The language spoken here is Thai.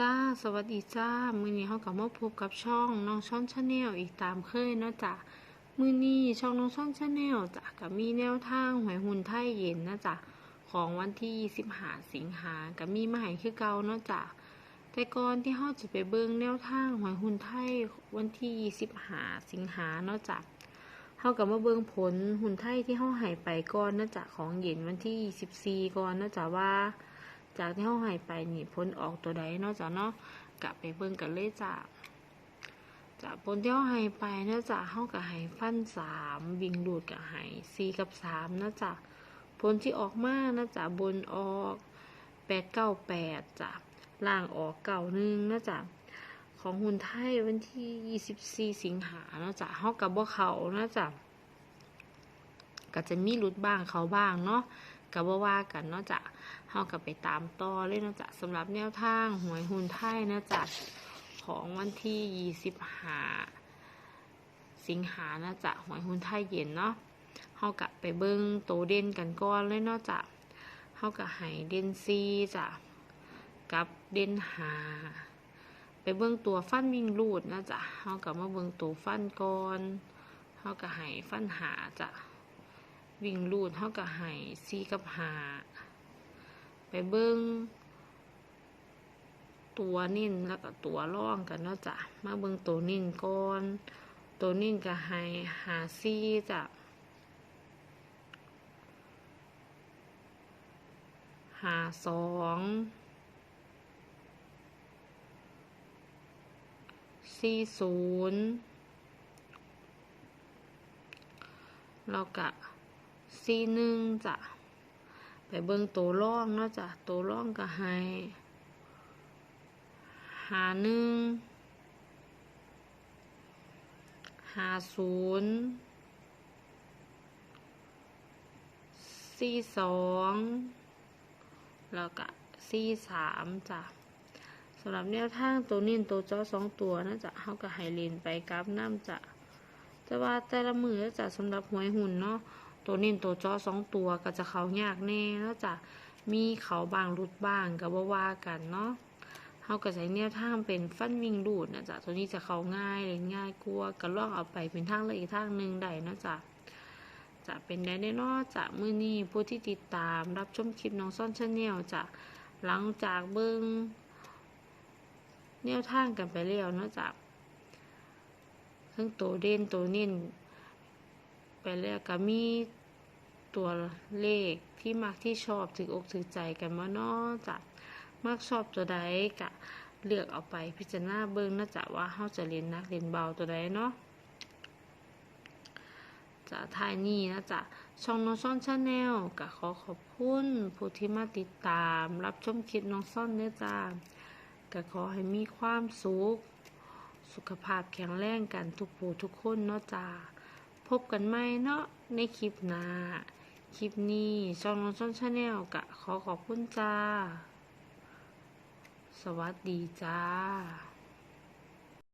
จ้า สวัสดีจ้า มื้อนี้เฮาก็มาพบกับช่องน้องช่อนชาแนลอีกตามเคยเนาะจ้ะมื้อนี้ช่องน้องช่อนชาแนลจ้ะก็มีแนวทางหวยหุ้นไทยเย็นนะจ้ะของวันที่25สิงหาก็มีมาให้คือเก่าเนาะจ้ะแต่ก่อนที่เฮาจะไปเบิ่งแนวทางหวยหุ้นไทยวันที่25สิงหาเนาะจ้ะเฮาก็มาเบิ่งผลหุ้นไทยที่เฮาให้ไปก่อนเนาะจ้ะของเย็นวันที่24ก่อนเนาะจ้ะว่า จากที่เขาหายไปนี่ผลออกตัวใดเนาะจ้ะเนาะกลับไปเบิ่งกันเลยจ้ะจากผลที่เขาหายไปเนาะจ้ะเขากับหายฟันสามวิ่งดูดกับหายสี่กับสามนะจ้ะผลที่ออกมานะจ้ะบนออกแปดเก้าแปดจ้ะล่างออกเก่าหนึ่งนะจ้ะของหุ่นไทยวันที่ยี่สิบสี่สิงหาเนาะจ้ะเขากับบ่เขานะจ้ะก็จะมีหลุดบ้างเขาบ้างเนาะ กับว่าว่ากันเนาะจ้ะเฮากับไปตามต่อเลยนะจ๊ะสำหรับแนวทางหวยหุ้นไทยนะจ๊ะของวันที่25สิงหานะจ๊ะหวยหุ้นไทยเย็นเนาะเฮากับไปเบิ่งโตเด่นกันก่อนเลยเนาะจ๊ะเฮากับให้เด่นซีจ้ะกับเด่นหา ไปเบิ่งตัวฟันวิ่งรูดนะจ๊ะเฮากับมาเบิ่งตัวฟันก่อนเฮากับให้ฟันหาจ้ะ วิ่งรูดเฮากับให้ซีกับหาไปเบิ้งตัวนิ่นแล้วก็ตัวร่องกันเนาะจ้ะมาเบิ้งตัวนิ่นก่อนตัวนิ่นก็ให้หาซีจ้ะหาสองสี่ศูนย์แล้วก็ สี่หนึ่งจ้ะไปเบิ่งตัวร่องเนาะจ้ะตัวร่องก็ให้หาหนึ่งหาศูนย์สี่สองแล้วก็สี่สามจ้ะสำหรับแนวทางตัวนิ่นตัวจ้อสองตัวนะจ๊ะเขาก็ให้เลนไปกราฟน้ำจ้ะแต่ว่าแต่ละมือจะสำหรับหวยหุ่นเนาะ ตัวนิ่นตัวจอสองตัวก็จะเขายากแน่แล้วจะมีเขาบางรุดบ้างก็บ่ว่ากันเนาะเขาก็ใช้แนวทางเป็นฟันวิ่งดูดนะจ๊ะตัวนี้จะเขาง่ายเลยง่ายกลัวก็ลองเอาไปเป็นทางเลยอีกทางหนึ่งได้นะจ๊ะจะเป็นได้แน่นอนจะมือนี้ผู้ที่ติดตามรับชมคลิปน้องซ่อนชาแนลจะหลังจากเบิ้งแนวทางกันไปแล้วนะจ๊ะทั้งตัวเด่นตัวนิ่น ไปแล้วก็มีตัวเลขที่มักที่ชอบถึงอกถึงใจกันมาเนาะจ้ะมักชอบตัวใดกะเลือกเอาไปพิจารณาเบิ่งนะจ๊ะว่าเฮาจะเรียนนักเรียนเบาตัวใดเนาะจะทายนี้นะจ๊ะช่องน้องซ่อนชาแนลกะขอขอบคุณผู้ที่มาติดตาม รับชมคลิปน้องซ่อนเนื้อจ้ากะขอให้มีความสุข สุขภาพแข็งแรงกันทุกผู้ทุกคนเนาะจ้า พบกันใหม่เนาะในคลิปหน้า คลิปนี้ช่องน้องช่องชาแนลกะขอขอบคุณจ้า สวัสดีจ้า